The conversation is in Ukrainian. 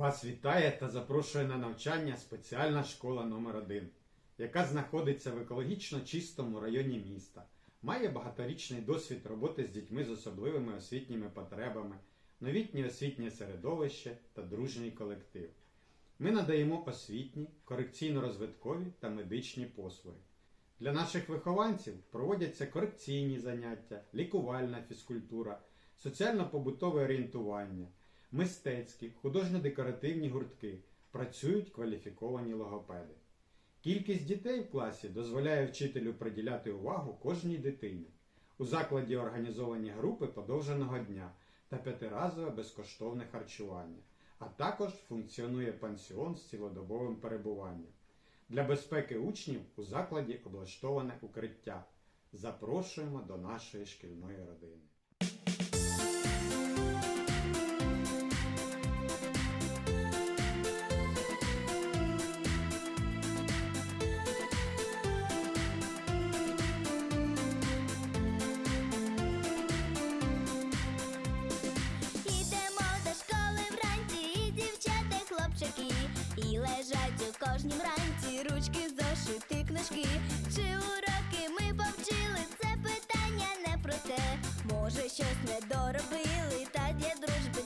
Вас вітає та запрошує на навчання спеціальна школа номер 1 яка знаходиться в екологічно чистому районі міста, має багаторічний досвід роботи з дітьми з особливими освітніми потребами, новітнє освітнє середовище та дружній колектив. Ми надаємо освітні, корекційно-розвиткові та медичні послуги. Для наших вихованців проводяться корекційні заняття, лікувальна фізкультура, соціально-побутове орієнтування, мистецькі, художньо-декоративні гуртки, працюють кваліфіковані логопеди. Кількість дітей в класі дозволяє вчителю приділяти увагу кожній дитині. У закладі організовані групи подовженого дня та п'ятиразове безкоштовне харчування, а також функціонує пансіон з цілодобовим перебуванням. Для безпеки учнів у закладі облаштоване укриття. Запрошуємо до нашої шкільної родини. книжки, і лежать у кожнім ранці ручки, зошити книжки. Чи уроки ми повчили? Це питання не про те. Може, щось не доробили та для дружби.